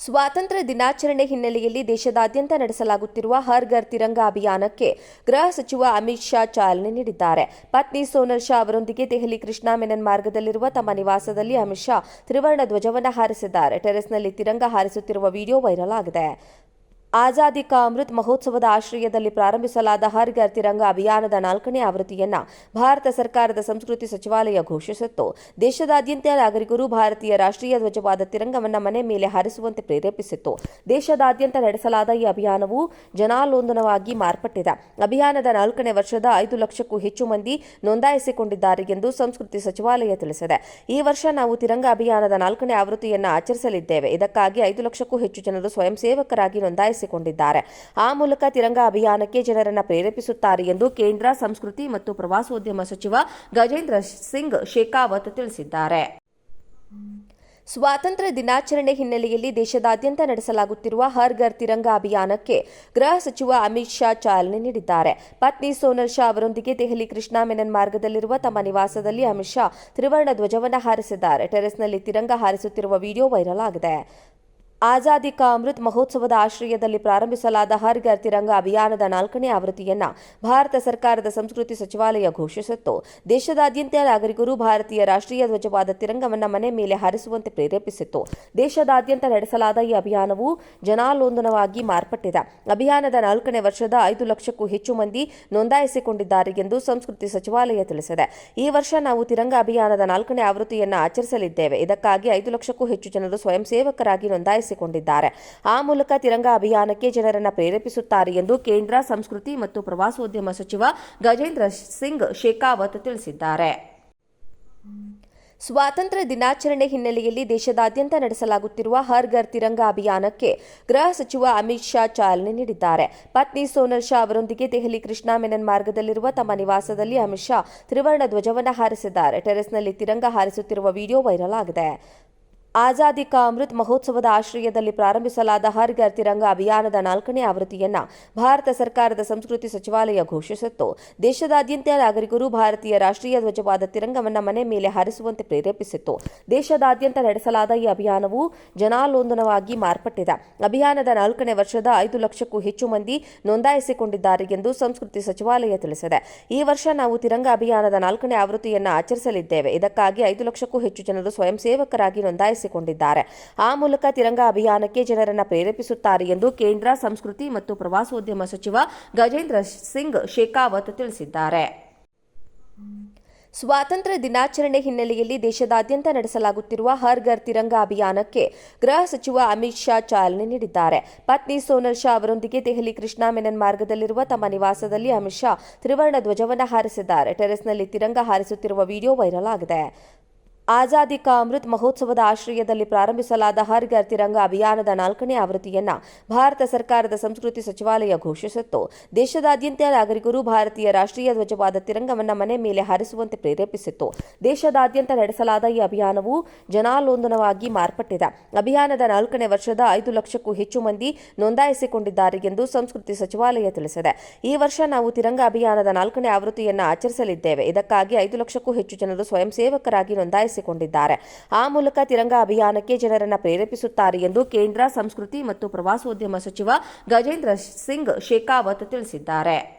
ಸ್ವಾತಂತ್ರ್ಯ ದಿನಾಚರಣೆ ಹಿನ್ನೆಲೆಯಲ್ಲಿ ದೇಶದಾದ್ಯಂತ ನಡೆಸಲಾಗುತ್ತಿರುವ ಹರ್ ಘರ್ ತಿರಂಗ ಅಭಿಯಾನಕ್ಕೆ ಗೃಹ ಸಚಿವ ಅಮಿತ್ ಶಾ ಚಾಲನೆ ನೀಡಿದ್ದಾರೆ. ಪತ್ನಿ ಸೋನಲ್ ಶಾ ಅವರೊಂದಿಗೆ ದೆಹಲಿ ಕೃಷ್ಣಾ ಮೆನನ್ ಮಾರ್ಗದಲ್ಲಿರುವ ತಮ್ಮ ನಿವಾಸದಲ್ಲಿ ಅಮಿತ್ ಶಾ ತ್ರಿವರ್ಣ ಧ್ವಜವನ್ನು ಹಾರಿಸಿದ್ದಾರೆ. ಟೆರೆಸ್ನಲ್ಲಿ ತಿರಂಗ ಹಾರಿಸುತ್ತಿರುವ ವಿಡಿಯೋ ವೈರಲ್ ಆಗಿದೆ. ಆಜಾದಿ ಕಾ ಅಮೃತ್ ಮಹೋತ್ಸವದ ಆಶ್ರಯದಲ್ಲಿ ಪ್ರಾರಂಭಿಸಲಾದ ಹರ್ ಘರ್ ತಿರಂಗ ಅಭಿಯಾನದ ನಾಲ್ಕನೇ ಆವೃತ್ತಿಯನ್ನ ಭಾರತ ಸರ್ಕಾರದ ಸಂಸ್ಕೃತಿ ಸಚಿವಾಲಯ ಘೋಷಿಸಿತ್ತು. ದೇಶದಾದ್ಯಂತ ನಾಗರಿಕರು ಭಾರತೀಯ ರಾಷ್ಟ್ರೀಯ ಧ್ವಜವಾದ ತಿರಂಗವನ್ನು ಮನೆ ಮೇಲೆ ಹಾರಿಸುವಂತೆ ಪ್ರೇರೇಪಿಸಿತ್ತು. ದೇಶದಾದ್ಯಂತ ನಡೆಸಲಾದ ಈ ಅಭಿಯಾನವು ಜನಾಲೋಂದನವಾಗಿ ಮಾರ್ಪಟ್ಟಿದೆ. ಅಭಿಯಾನದ ನಾಲ್ಕನೇ ವರ್ಷದ ಐದು ಲಕ್ಷಕ್ಕೂ ಹೆಚ್ಚು ಮಂದಿ ನೋಂದಾಯಿಸಿಕೊಂಡಿದ್ದಾರೆ ಎಂದು ಸಂಸ್ಕೃತಿ ಸಚಿವಾಲಯ ತಿಳಿಸಿದೆ. ಈ ವರ್ಷ ನಾವು ತಿರಂಗ ಅಭಿಯಾನದ ನಾಲ್ಕನೇ ಆವೃತ್ತಿಯನ್ನು ಆಚರಿಸಲಿದ್ದೇವೆ. ಇದಕ್ಕಾಗಿ ಐದು ಲಕ್ಷಕ್ಕೂ ಹೆಚ್ಚು ಜನರು ಸ್ವಯಂ ಸೇವಕರಾಗಿ ನೋಂದಾಯಿಸಿಕೊಂಡಿದ್ದಾರೆ ಆ ಮೂಲಕ ತಿರಂಗ ಅಭಿಯಾನಕ್ಕೆ ಜನರನ್ನು ಪ್ರೇರೇಪಿಸುತ್ತಾರೆ ಎಂದು ಕೇಂದ್ರ ಸಂಸ್ಕೃತಿ ಮತ್ತು ಪ್ರವಾಸೋದ್ಯಮ ಸಚಿವ ಗಜೇಂದ್ರ ಸಿಂಗ್ ಶೇಖಾವತ್ ತಿಳಿಸಿದ್ದಾರೆ. ಸ್ವಾತಂತ್ರ್ಯ ದಿನಾಚರಣೆ ಹಿನ್ನೆಲೆಯಲ್ಲಿ ದೇಶದಾದ್ಯಂತ ನಡೆಸಲಾಗುತ್ತಿರುವ ಹರ್ ಘರ್ ತಿರಂಗ ಅಭಿಯಾನಕ್ಕೆ ಗೃಹ ಸಚಿವ ಅಮಿತ್ ಶಾ ಚಾಲನೆ ನೀಡಿದ್ದಾರೆ. ಪತ್ನಿ ಸೋನಲ್ ಶಾ ಅವರೊಂದಿಗೆ ದೆಹಲಿ ಕೃಷ್ಣಾ ಮೆನನ್ ಮಾರ್ಗದಲ್ಲಿರುವ ತಮ್ಮ ನಿವಾಸದಲ್ಲಿ ಅಮಿತ್ ಶಾ ತ್ರಿವರ್ಣ ಧ್ವಜವನ್ನು ಹಾರಿಸಿದ್ದಾರೆ. ಟೆರೆಸ್ನಲ್ಲಿ ತಿರಂಗ ಹಾರಿಸುತ್ತಿರುವ ವಿಡಿಯೋ ವೈರಲ್ ಆಗಿದೆ. ಆಜಾದಿ ಕಾ ಅಮೃತ್ ಮಹೋತ್ಸವದ ಆಶ್ರಯದಲ್ಲಿ ಪ್ರಾರಂಭಿಸಲಾದ ಹರ್ ಘರ್ ತಿರಂಗ ಅಭಿಯಾನದ ನಾಲ್ಕನೇ ಆವೃತ್ತಿಯನ್ನ ಭಾರತ ಸರ್ಕಾರದ ಸಂಸ್ಕೃತಿ ಸಚಿವಾಲಯ ಘೋಷಿಸಿತ್ತು. ದೇಶದಾದ್ಯಂತ ನಾಗರಿಕರು ಭಾರತೀಯ ರಾಷ್ಟ್ರೀಯ ಧ್ವಜವಾದ ತಿರಂಗವನ್ನ ಮನೆ ಮೇಲೆ ಹಾರಿಸುವಂತೆ ಪ್ರೇರೇಪಿಸಿತ್ತು. ದೇಶದಾದ್ಯಂತ ನಡೆಸಲಾದ ಈ ಅಭಿಯಾನವು ಜನಾಲೋಂದನವಾಗಿ ಮಾರ್ಪಟ್ಟಿದೆ. ಅಭಿಯಾನದ ನಾಲ್ಕನೇ ವರ್ಷದ ಐದು ಲಕ್ಷಕ್ಕೂ ಹೆಚ್ಚು ಮಂದಿ ನೋಂದಾಯಿಸಿಕೊಂಡಿದ್ದಾರೆ ಎಂದು ಸಂಸ್ಕೃತಿ ಸಚಿವಾಲಯ ತಿಳಿಸಿದೆ. ಈ ವರ್ಷ ನಾವು ತಿರಂಗ ಅಭಿಯಾನದ ನಾಲ್ಕನೇ ಆವೃತ್ತಿಯನ್ನು ಆಚರಿಸಲಿದ್ದೇವೆ. ಇದಕ್ಕಾಗಿ ಐದು ಲಕ್ಷಕ್ಕೂ ಹೆಚ್ಚು ಜನರು ಸ್ವಯಂ ಸೇವಕರಾಗಿ ನೋಂದಾಯಿಸಿಕೊಂಡಿದ್ದಾರೆ ಆ ಮೂಲಕ ತಿರಂಗ ಅಭಿಯಾನಕ್ಕೆ ಜನರನ್ನು ಪ್ರೇರೇಪಿಸುತ್ತಾರೆ ಎಂದು ಕೇಂದ್ರ ಸಂಸ್ಕೃತಿ ಮತ್ತು ಪ್ರವಾಸೋದ್ಯಮ ಸಚಿವ ಗಜೇಂದ್ರ ಸಿಂಗ್ ಶೇಖಾವತ್ ತಿಳಿಸಿದ್ದಾರೆ. ಸ್ವಾತಂತ್ರ್ಯ ದಿನಾಚರಣೆ ಹಿನ್ನೆಲೆಯಲ್ಲಿ ದೇಶದಾದ್ಯಂತ ನಡೆಸಲಾಗುತ್ತಿರುವ ಹರ್ ಘರ್ ತಿರಂಗ ಅಭಿಯಾನಕ್ಕೆ ಗೃಹ ಸಚಿವ ಅಮಿತ್ ಶಾ ಚಾಲನೆ ನೀಡಿದ್ದಾರೆ. ಪತ್ನಿ ಸೋನಲ್ ಶಾ ಅವರೊಂದಿಗೆ ದೆಹಲಿ ಕೃಷ್ಣಾ ಮೆನನ್ ಮಾರ್ಗದಲ್ಲಿರುವ ತಮ್ಮ ನಿವಾಸದಲ್ಲಿ ಅಮಿತ್ ಶಾ ತ್ರಿವರ್ಣ ಧ್ವಜವನ್ನು ಹಾರಿಸಿದ್ದಾರೆ. ಟೆರೆಸ್ನಲ್ಲಿ ತಿರಂಗ ಹಾರಿಸುತ್ತಿರುವ ವಿಡಿಯೋ ವೈರಲ್ ಆಗಿದೆ. ಆಜಾದಿ ಕಾ ಅಮೃತ್ ಮಹೋತ್ಸವದ ಆಶ್ರಯದಲ್ಲಿ ಪ್ರಾರಂಭಿಸಲಾದ ಹರ್ ಘರ್ ತಿರಂಗ ಅಭಿಯಾನದ ನಾಲ್ಕನೇ ಆವೃತ್ತಿಯನ್ನ ಭಾರತ ಸರ್ಕಾರದ ಸಂಸ್ಕೃತಿ ಸಚಿವಾಲಯ ಘೋಷಿಸಿತ್ತು. ದೇಶದಾದ್ಯಂತ ನಾಗರಿಕರು ಭಾರತೀಯ ರಾಷ್ಟ್ರೀಯ ಧ್ವಜವಾದ ತಿರಂಗವನ್ನು ಮನೆ ಮೇಲೆ ಹಾರಿಸುವಂತೆ ಪ್ರೇರೇಪಿಸಿತ್ತು. ದೇಶದಾದ್ಯಂತ ನಡೆಸಲಾದ ಈ ಅಭಿಯಾನವು ಜನಾಲೋಂದನವಾಗಿ ಮಾರ್ಪಟ್ಟಿದೆ. ಅಭಿಯಾನದ ನಾಲ್ಕನೇ ವರ್ಷದ ಐದು ಲಕ್ಷಕ್ಕೂ ಹೆಚ್ಚು ಮಂದಿ ನೋಂದಾಯಿಸಿಕೊಂಡಿದ್ದಾರೆ ಎಂದು ಸಂಸ್ಕೃತಿ ಸಚಿವಾಲಯ ತಿಳಿಸಿದೆ. ಈ ವರ್ಷ ನಾವು ತಿರಂಗ ಅಭಿಯಾನದ ನಾಲ್ಕನೇ ಆವೃತ್ತಿಯನ್ನು ಆಚರಿಸಲಿದ್ದೇವೆ. ಇದಕ್ಕಾಗಿ ಐದು ಲಕ್ಷಕ್ಕೂ ಹೆಚ್ಚು ಜನರು ಸ್ವಯಂ ಸೇವಕರಾಗಿ ನೋಂದಾಯಿಸಿಕೊಂಡಿದ್ದಾರೆ ಆ ಮೂಲಕ ತಿರಂಗ ಅಭಿಯಾನಕ್ಕೆ ಜನರನ್ನು ಪ್ರೇರೇಪಿಸುತ್ತಾರೆ ಎಂದು ಕೇಂದ್ರ ಸಂಸ್ಕೃತಿ ಮತ್ತು ಪ್ರವಾಸೋದ್ಯಮ ಸಚಿವ ಗಜೇಂದ್ರ ಸಿಂಗ್ ಶೇಖಾವತ್ ತಿಳಿಸಿದ್ದಾರೆ. ಸ್ವಾತಂತ್ರ್ಯ ದಿನಾಚರಣೆ ಹಿನ್ನೆಲೆಯಲ್ಲಿ ದೇಶದಾದ್ಯಂತ ನಡೆಸಲಾಗುತ್ತಿರುವ ಹರ್ ಘರ್ ತಿರಂಗ ಅಭಿಯಾನಕ್ಕೆ ಗೃಹ ಸಚಿವ ಅಮಿತ್ ಶಾ ಚಾಲನೆ ನೀಡಿದ್ದಾರೆ. ಪತ್ನಿ ಸೋನಲ್ ಶಾ ಅವರೊಂದಿಗೆ ದೆಹಲಿ ಕೃಷ್ಣಾ ಮೆನನ್ ಮಾರ್ಗದಲ್ಲಿರುವ ತಮ್ಮ ನಿವಾಸದಲ್ಲಿ ಅಮಿತ್ ಶಾ ತ್ರಿವರ್ಣ ಧ್ವಜವನ್ನು ಹಾರಿಸಿದ್ದಾರೆ. ಟೆರೆಸ್ನಲ್ಲಿ ತಿರಂಗ ಹಾರಿಸುತ್ತಿರುವ ವಿಡಿಯೋ ವೈರಲ್ ಆಗಿದೆ. ಆಜಾದಿ ಕಾ ಅಮೃತ್ ಮಹೋತ್ಸವದ ಆಶ್ರಯದಲ್ಲಿ ಪ್ರಾರಂಭಿಸಲಾದ ಹರ್ ಘರ್ ತಿರಂಗ ಅಭಿಯಾನದ ನಾಲ್ಕನೇ ಆವೃತ್ತಿಯನ್ನ ಭಾರತ ಸರ್ಕಾರದ ಸಂಸ್ಕೃತಿ ಸಚಿವಾಲಯ ಘೋಷಿಸಿತ್ತು. ದೇಶದಾದ್ಯಂತ ನಾಗರಿಕರು ಭಾರತೀಯ ರಾಷ್ಟ್ರೀಯ ಧ್ವಜವಾದ ತಿರಂಗವನ್ನು ಮನೆ ಮೇಲೆ ಹಾರಿಸುವಂತೆ ಪ್ರೇರೇಪಿಸಿತ್ತು. ದೇಶದಾದ್ಯಂತ ನಡೆಸಲಾದ ಈ ಅಭಿಯಾನವು ಜನಾಲೋಂದನವಾಗಿ ಮಾರ್ಪಟ್ಟಿದೆ. ಅಭಿಯಾನದ ನಾಲ್ಕನೇ ವರ್ಷದ ಐದು ಲಕ್ಷಕ್ಕೂ ಹೆಚ್ಚು ಮಂದಿ ನೋಂದಾಯಿಸಿಕೊಂಡಿದ್ದಾರೆ ಎಂದು ಸಂಸ್ಕೃತಿ ಸಚಿವಾಲಯ ತಿಳಿಸಿದೆ. ಈ ವರ್ಷ ನಾವು ತಿರಂಗ ಅಭಿಯಾನದ ನಾಲ್ಕನೇ ಆವೃತ್ತಿಯನ್ನು ಆಚರಿಸಲಿದ್ದೇವೆ. ಇದಕ್ಕಾಗಿ ಐದು ಲಕ್ಷಕ್ಕೂ ಹೆಚ್ಚು ಜನರು ಸ್ವಯಂ ಸೇವಕರಾಗಿ ನೋಂದಾಯಿಸಿ ಕೊಂಡಿದ್ದಾರೆ ಆ ಮೂಲಕ ತಿರಂಗ ಅಭಿಯಾನಕ್ಕೆ ಜನರನ್ನು ಪ್ರೇರೇಪಿಸುತ್ತಾರೆ ಎಂದು ಕೇಂದ್ರ ಸಂಸ್ಕೃತಿ ಮತ್ತು ಪ್ರವಾಸೋದ್ಯಮ ಸಚಿವ ಗಜೇಂದ್ರ ಸಿಂಗ್ ಶೇಖಾವತ್ ತಿಳಿಸಿದ್ದಾರೆ.